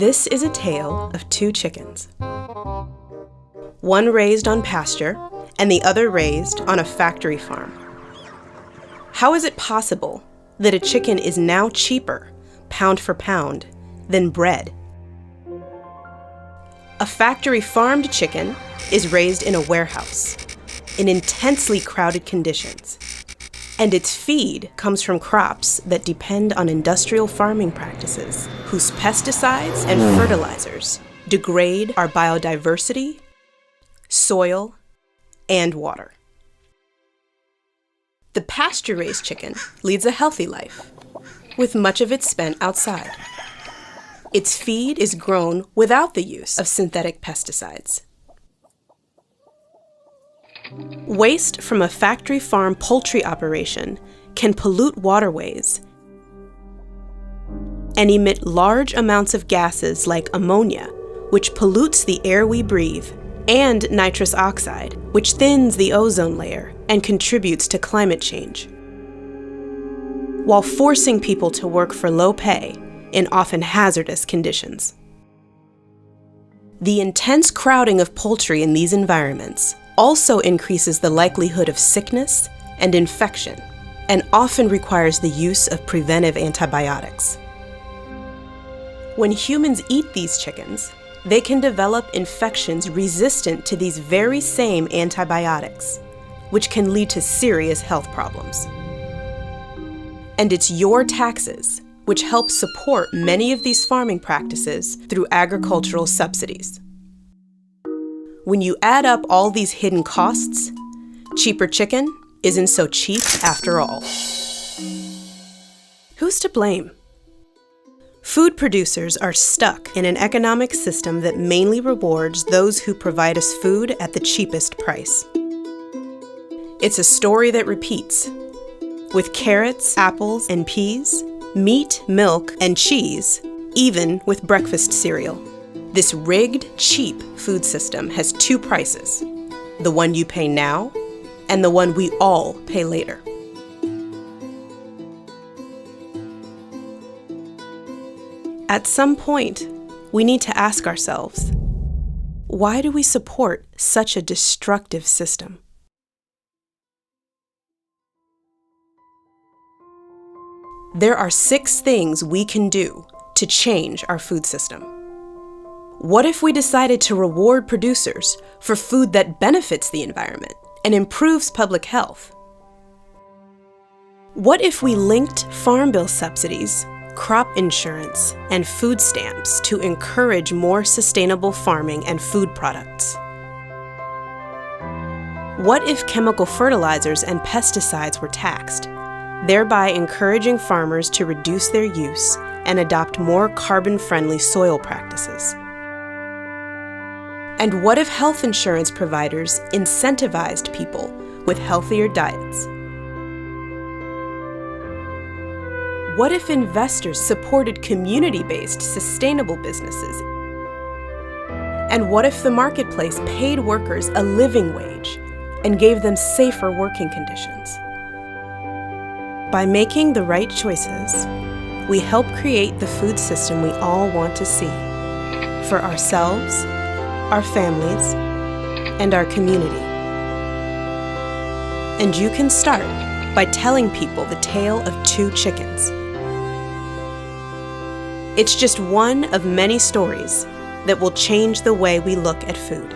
This is a tale of two chickens. One raised on pasture, and the other raised on a factory farm. How is it possible that a chicken is now cheaper, pound for pound, than bread? A factory farmed chicken is raised in a warehouse, in intensely crowded conditions and its feed comes from crops that depend on industrial farming practices, whose pesticides and hmm. fertilizers degrade our biodiversity, soil, and water. The pasture raised chicken leads a healthy life, with much of it spent outside. Its feed is grown without the use of synthetic pesticides. Waste from a factory farm poultry operation can pollute waterways and emit large amounts of gases like ammonia, which pollutes the air we breathe, and nitrous oxide, which thins the ozone layer and contributes to climate change. While forcing people to work for low pay in often hazardous conditions. The intense crowding of poultry in these environments also increases the likelihood of sickness and infection, and often requires the use of preventive antibiotics. When humans eat these chickens, they can develop infections resistant to these very same antibiotics, which can lead to serious health problems. And it's your taxes which help support many of these farming practices through agricultural subsidies. When you add up all these hidden costs, cheaper chicken isn't so cheap after all. Who's to blame? Food producers are stuck in an economic system that mainly rewards those who provide us food at the cheapest price. It's a story that repeats. With carrots, apples, and peas, meat, milk, and cheese, even with breakfast cereal. This rigged, cheap food system has two prices the one you pay now, and the one we all pay later. At some point, we need to ask ourselves why do we support such a destructive system? There are six things we can do to change our food system. What if we decided to reward producers for food that benefits the environment and improves public health? What if we linked farm bill subsidies, crop insurance, and food stamps to encourage more sustainable farming and food products? What if chemical fertilizers and pesticides were taxed, thereby encouraging farmers to reduce their use and adopt more carbon friendly soil practices? And what if health insurance providers incentivized people with healthier diets? What if investors supported community based sustainable businesses? And what if the marketplace paid workers a living wage and gave them safer working conditions? By making the right choices, we help create the food system we all want to see for ourselves our families, and our community. And you can start by telling people the tale of two chickens. It's just one of many stories that will change the way we look at food.